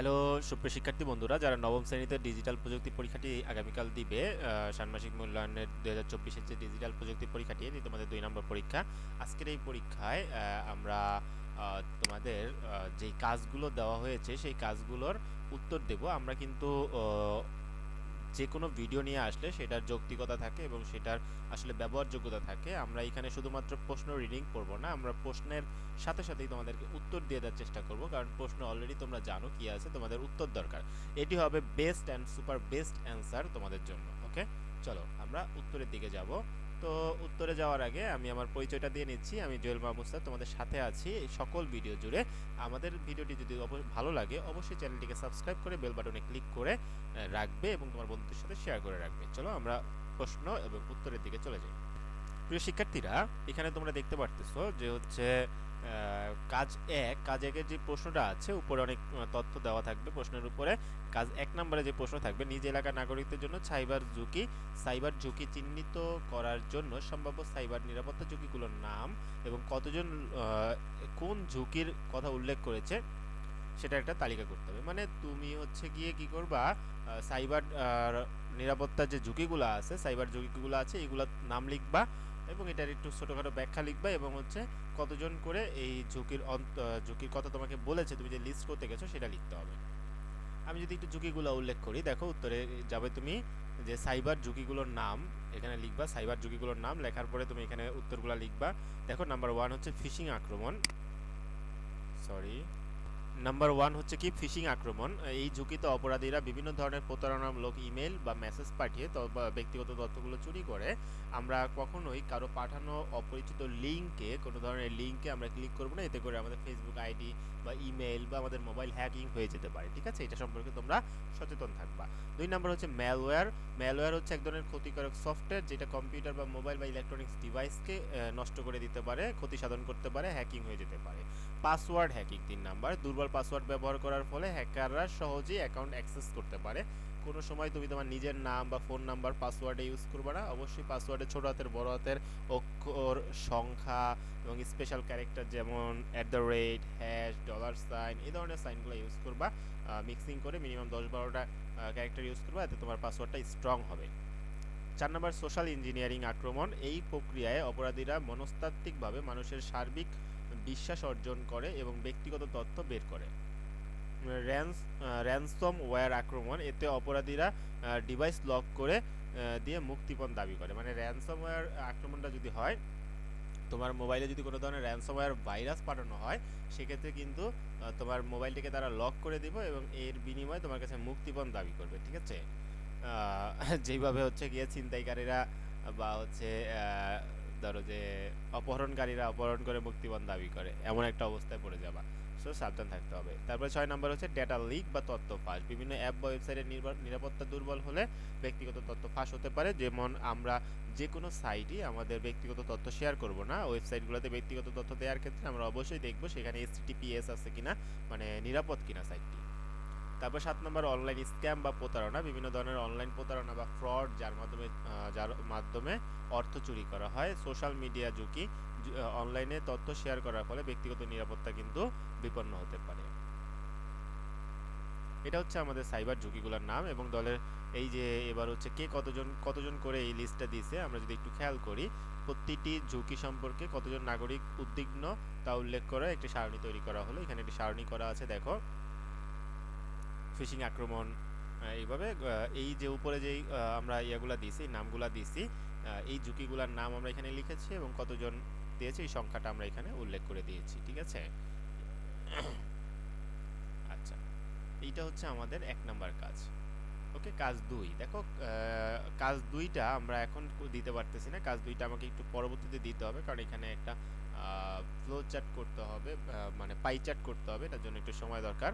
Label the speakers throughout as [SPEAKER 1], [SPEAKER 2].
[SPEAKER 1] Hello, সুপ্রিয় শিক্ষার্থী বন্ধুরা, যারা নবম শ্রেণীতে ডিজিটাল প্রযুক্তি পরীক্ষাটি আগামীকাল দিবে ষাণমাসিক মূল্যায়নের দু হাজার চব্বিশের যে ডিজিটাল প্রযুক্তি পরীক্ষাটি, এটি তোমাদের দুই নম্বর পরীক্ষা। আজকের এই পরীক্ষায় আমরা তোমাদের যেই কাজগুলো দেওয়া হয়েছে, সেই কাজগুলোর উত্তর দেব। আমরা কিন্তু যে কোনো ভিডিও নিয়ে আসলে সেটার যৌক্তিকতা থাকে এবং সেটার আসলে ব্যবহারযোগ্যতা থাকে। আমরা এখানে শুধুমাত্র প্রশ্ন রিডিং করব না, আমরা প্রশ্নের সাথে সাথেই তোমাদেরকে উত্তর দিয়ে দেওয়ার চেষ্টা করব, কারণ প্রশ্ন অলরেডি তোমরা জানো কি আছে, তোমাদের উত্তর দরকার। এটি হবে best and super best answer তোমাদের জন্য ওকে চলো, আমরা উত্তরের দিকে যাব। তো উত্তরে যাওয়ার আগে আমি আমার পরিচয়টা দিয়ে নিচ্ছি। আমি জুয়েল মাহমুস্তাদ তোমাদের সাথে আছি সকল ভিডিও জুড়ে। আমাদের ভিডিওটি যদি ভালো লাগে, অবশ্যই চ্যানেলটিকে সাবস্ক্রাইব করে বেল বাটনে ক্লিক করে রাখবে এবং তোমার বন্ধুদের সাথে শেয়ার করে রাখবে। চলো আমরা প্রশ্ন এবং উত্তরের দিকে চলে যাই। প্রিয় শিক্ষার্থীরা, এখানে তোমরা দেখতে পারতেছো যে হচ্ছে কাজ এক, কাজ একের যে প্রশ্নটা আছে, উপরে অনেক তথ্য দেওয়া থাকবে প্রশ্নের উপরে। কাজ এক নম্বরে যে প্রশ্ন থাকবে, নিজ এলাকার নাগরিকদের জন্য সাইবার ঝুঁকি সাইবার ঝুঁকি চিহ্নিত করার জন্য সম্ভাব্য সাইবার নিরাপত্তা ঝুঁকিগুলোর নাম এবং কতজন কোন ঝুঁকির কথা উল্লেখ করেছে, সেটা একটা তালিকা করতে হবে। মানে তুমি হচ্ছে গিয়ে কি করবা সাইবার নিরাপত্তার যে ঝুঁকিগুলো আছে, সাইবার ঝুঁকিগুলো আছে, এগুলোর নাম লিখবা এবং এটার একটু ছোটোখাটো ব্যাখ্যা লিখবা এবং হচ্ছে কতজন করে এই ঝুঁকির অন্ত, ঝুঁকির কথা তোমাকে বলেছে, তুমি যে লিস্ট করতে গেছো সেটা লিখতে হবে। আমি যদি একটু ঝুঁকিগুলো উল্লেখ করি, দেখো উত্তরে যাবে তুমি যে সাইবার ঝুঁকিগুলোর নাম, এখানে লিখবা সাইবার ঝুঁকিগুলোর নাম, লেখার পরে তুমি এখানে উত্তরগুলো লিখবা। দেখো নাম্বার ওয়ান হচ্ছে ফিশিং আক্রমণ। সরি নাম্বার ওয়ান হচ্ছে কি ফিশিং আক্রমণ। এই ঝুঁকিতে অপরাধীরা বিভিন্ন ধরনের প্রতারণামূলক ইমেল বা মেসেজ পাঠিয়ে ব্যক্তিগত তথ্যগুলো চুরি করে। আমরা কখনোই কারও পাঠানো অপরিচিত লিঙ্কে কোনো ধরনের লিঙ্কে আমরা ক্লিক করব না। এতে করে আমাদের ফেসবুক আইডি বা ইমেল বা আমাদের মোবাইল হ্যাকিং হয়ে যেতে পারে, ঠিক আছে? এটা সম্পর্কে তোমরা সচেতন থাকবা। দুই নাম্বার হচ্ছে ম্যালওয়্যার ম্যালওয়্যার হচ্ছে এক ধরনের ক্ষতিকারক সফটওয়্যার যেটা কম্পিউটার বা মোবাইল বা ইলেকট্রনিক্স ডিভাইসকে নষ্ট করে দিতে পারে ক্ষতি সাধন করতে পারে হ্যাকিং হয়ে যেতে পারে। পাসওয়ার্ড হ্যাকিং তিন নাম্বার। দুর্বল পাসওয়ার্ড ব্যবহার করার ফলে হ্যাকাররা সহজেই অ্যাকাউন্ট অ্যাক্সেস করতে পারে। কোনো সময় তুমি তোমার নিজের নাম বা ফোন নাম্বার পাসওয়ার্ডে ইউজ করবে না। অবশ্যই পাসওয়ার্ডে ছোট হাতের, বড় হাতের অক্ষর, সংখ্যা এবং স্পেশাল ক্যারেক্টার যেমন at the rate hash dollar sign এই ধরনের সাইনগুলো ইউজ করবা। মিক্সিং করে মিনিমাম দশ বারোটা ক্যারেক্টার ইউজ করবা, এতে তোমার পাসওয়ার্ডটা স্ট্রং হবে। চার নম্বর সোশ্যাল ইঞ্জিনিয়ারিং আক্রমণ। এই প্রক্রিয়ায় অপরাধীরা মনস্তাত্ত্বিকভাবে মানুষের সার্বিক বিশ্বাস অর্জন করে এবং ব্যক্তিগত তথ্য বের করে। র্যান্স র্যানসম ওয়্যার আক্রমণ, এতে অপরাধীরা ডিভাইস লক করে দিয়ে মুক্তিপণ দাবি করে। মানে র্যানসম ওয়্যার আক্রমণটা যদি হয়, তোমার মোবাইলে যদি কোনো ধরনের র্যানসমওয়্যার ভাইরাস পাঠানো হয়, সেক্ষেত্রে কিন্তু তোমার মোবাইলটিকে তারা লক করে দিব এবং এর বিনিময়ে তোমার কাছে মুক্তিপণ দাবি করবে, ঠিক আছে? যেইভাবে হচ্ছে গিয়ে ছিনতাইকারীরা বা হচ্ছে ধরো যে অপহরণকারীরা অপহরণ করে মুক্তিপণ দাবি করে, এমন একটা অবস্থায় পড়ে যাবা। সো সাবধান থাকতে হবে। তারপরে ছয় নম্বর হচ্ছে ডেটা লিক বা তথ্য ফাঁস। বিভিন্ন অ্যাপ বা ওয়েবসাইটের নিরাপত্তা দুর্বল হলে ব্যক্তিগত তথ্য ফাঁস হতে পারে। যেমন আমরা যে কোনো সাইটই আমাদের ব্যক্তিগত তথ্য শেয়ার করব না। ওয়েবসাইটগুলোতে ব্যক্তিগত তথ্য দেওয়ার ক্ষেত্রে আমরা অবশ্যই দেখব সেখানে এসটিপিএস আছে কিনা মানে নিরাপদ কিনা সাইটটি তারপর সাত নম্বর অনলাইন স্ক্যাম বা প্রতারণা, বিভিন্ন ধরনের অনলাইন প্রতারণা বা ফ্রড, যার মাধ্যমে যার মাধ্যমে অর্থ চুরি করা হয়। সোশ্যাল মিডিয়া ঝুঁকি অনলাইনে তথ্য শেয়ার করার ফলে ব্যক্তিগত নিরাপত্তা কিন্তু বিপন্ন হতে পারে। এটা হচ্ছে আমাদের সাইবার ঝুঁকিগুলোর নাম এবং দলের এই যে এবার হচ্ছে কে কতজন কতজন করে এই লিস্টটা দিয়েছে, আমরা যদি একটু খেয়াল করি, প্রতিটি ঝুঁকি সম্পর্কে কতজন নাগরিক উদ্বিগ্ন তা উল্লেখ করে একটি সারণী তৈরি করা হলো। এখানে একটি সারণী করা আছে, দেখো। ফিশিং আক্রমণ এইভাবে এই যে উপরে যেই আমরা ইয়েগুলা দিয়েছি নামগুলা দিয়েছি এই ঝুঁকিগুলোর নাম আমরা এখানে লিখেছি এবং কতজন দিয়েছে এই সংখ্যাটা আমরা এখানে উল্লেখ করে দিয়েছি, ঠিক আছে? আচ্ছা এইটা হচ্ছে আমাদের এক নাম্বার কাজ। ওকে, কাজ দুই। দেখো কাজ দুইটা আমরা এখন দিতে পারতেছি না, কাজ দুইটা আমাকে একটু পরবর্তীতে দিতে হবে, কারণ এখানে একটা ফ্লো চার্ট করতে হবে মানে পাই চার্ট করতে হবে এটার জন্য একটু সময় দরকার।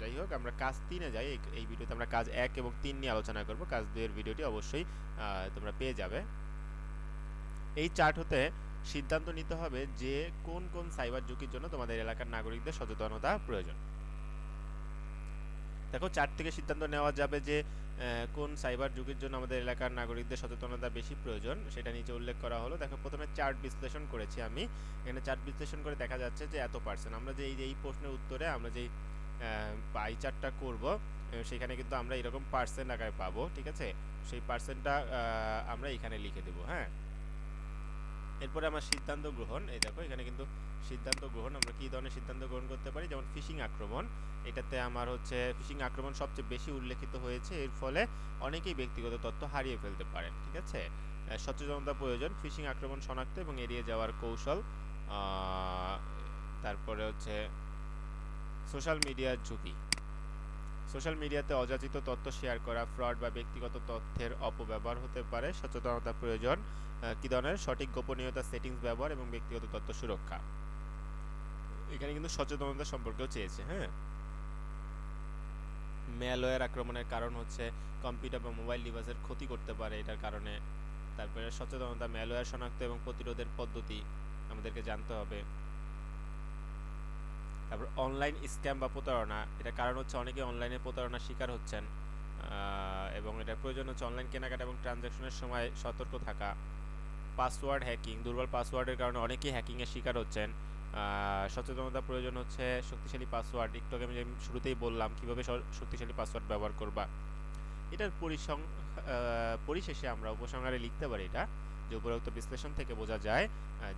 [SPEAKER 1] যাই হোক, আমরা কাজ তিনে যাই। এই- ভিডিওতে আমরা কাজ এক এবং তিন নিয়ে আলোচনা করব। কাজ দুইয়ের ভিডিওটি অবশ্যই তোমরা পেয়ে যাবে। এই চার্ট হতে সিদ্ধান্ত নিতে হবে যে কোন কোন সাইবার ঝুঁকির জন্য তোমাদের এলাকার নাগরিকদের সচেতনতা প্রয়োজন। দেখো, চার্ট থেকে সিদ্ধান্ত নেওয়া যাবে যে কোন সাইবার যুগের জন্য আমাদের এলাকার নাগরিকদের সচেতনতা বেশি প্রয়োজন, সেটা নিচে উল্লেখ করা হলো। দেখো, প্রথমে চার্ট বিশ্লেষণ করেছি আমি। এখানে চার্ট বিশ্লেষণ করে দেখা যাচ্ছে যে এত পার্সেন্ট আমরা যে এই যে এই প্রশ্নের উত্তরে, আমরা যেই আই চার্টটা করব সেখানে কিন্তু আমরা এরকম পার্সেন্ট আকারে পাবো, ঠিক আছে? সেই পার্সেন্টটা আমরা এখানে লিখে দেবো হ্যাঁ? এরপরে আমার সিদ্ধান্ত গ্রহণ, এই দেখো, এখানে কিন্তু সিদ্ধান্ত গ্রহণ, আমরা কী ধরনের সিদ্ধান্ত গ্রহণ করতে পারি? যেমন ফিশিং আক্রমণ, এটাতে আমার হচ্ছে ফিশিং আক্রমণ সবচেয়ে বেশি উল্লেখিত হয়েছে, এর ফলে অনেকেই ব্যক্তিগত তথ্য হারিয়ে ফেলতে পারেন, ঠিক আছে? সচেতনতা প্রয়োজন ফিশিং আক্রমণ শনাক্ত এবং এড়িয়ে যাওয়ার কৌশল তারপরে হচ্ছে সোশ্যাল মিডিয়ার ঝুঁকি। সোশ্যাল মিডিয়াতে অযাচিত তথ্য শেয়ার করা, ফ্রড বা ব্যক্তিগত তথ্যের অপব্যবহার হতে পারে, সচেতনতা প্রয়োজন কী ধরনের? সঠিক গোপনীয়তা, সেটিংস ব্যবহার এবং ব্যক্তিগত তথ্য সুরক্ষা। এখানে কিন্তু সচেতনতা সম্পর্কেও চেয়েছে হ্যাঁ? ম্যালওয়্যার আক্রমণের কারণ হচ্ছে কম্পিউটার বা মোবাইল ডিভাইসের ক্ষতি করতে পারে, এটার কারণে। তারপরে সচেতনতা, ম্যালওয়্যার শনাক্ত এবং প্রতিরোধের পদ্ধতি আমাদেরকে জানতে হবে। তারপর অনলাইন স্ক্যাম বা প্রতারণা এটা কারণ হচ্ছে অনেকে অনলাইনে প্রতারণার শিকার হচ্ছেন এবং এটা প্রয়োজন হচ্ছে অনলাইন কেনাকাটা এবং ট্রানজ্যাকশনের সময় সতর্ক থাকা পাসওয়ার্ড হ্যাকিং দুর্বল পাসওয়ার্ডের কারণে অনেকেই হ্যাকিংয়ের শিকার হচ্ছেন সচেতনতা প্রয়োজন হচ্ছে শক্তিশালী পাসওয়ার্ড একটু আমি শুরুতেই বললাম, কীভাবে শক্তিশালী পাসওয়ার্ড ব্যবহার করবা, এটার পরিসং পরিশেষে আমরা উপসংহারে লিখতে পারি এটা যে উপরোক্ত বিশ্লেষণ থেকে বোঝা যায়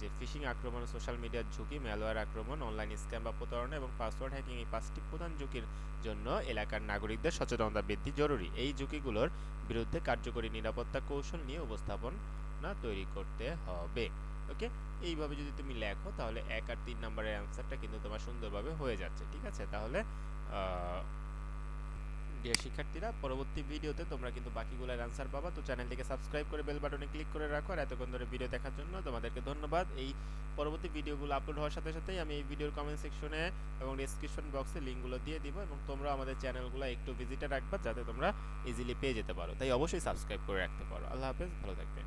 [SPEAKER 1] যে ফিশিং আক্রমণ সোশ্যাল মিডিয়ার ঝুঁকি ম্যালওয়্যার আক্রমণ অনলাইন স্ক্যাম বা প্রতারণা এবং পাসওয়ার্ড হ্যাকিং এই পাঁচটি প্রধান ঝুঁকির জন্য এলাকার নাগরিকদের সচেতনতা বৃদ্ধি জরুরি। এই ঝুঁকিগুলোর বিরুদ্ধে কার্যকরী নিরাপত্তা কৌশল নিয়ে উপস্থাপনা তৈরি করতে হবে। ওকে? এইভাবে যদি তুমি লেখো, তাহলে এক আর তিন নম্বরের অ্যান্সারটা কিন্তু তোমার সুন্দরভাবে হয়ে যাচ্ছে। ঠিক আছে? তাহলে ডিয়ার শিক্ষার্থীরা, পরবর্তী ভিডিওতে তোমরা কিন্তু বাকিগুলোর অ্যান্সার পাবা। তো চ্যানেলটিকে সাবস্ক্রাইব করে বেল বাটনে ক্লিক করে রাখো আর এতক্ষণ ধরে ভিডিও দেখার জন্য তোমাদেরকে ধন্যবাদ। এই পরবর্তী ভিডিওগুলো আপলোড হওয়ার সাথে সাথেই আমি এই ভিডিওর কমেন্ট সেকশনে এবং ডিসক্রিপশন বক্সে লিঙ্কগুলো দিয়ে দিব এবং তোমরা আমাদের চ্যানেলগুলো একটু ভিজিটে রাখবা যাতে তোমরা ইজিলি পেয়ে যেতে পারো। তাই অবশ্যই সাবস্ক্রাইব করে রাখতে পারো। আল্লাহ হাফেজ, ভালো থাকবে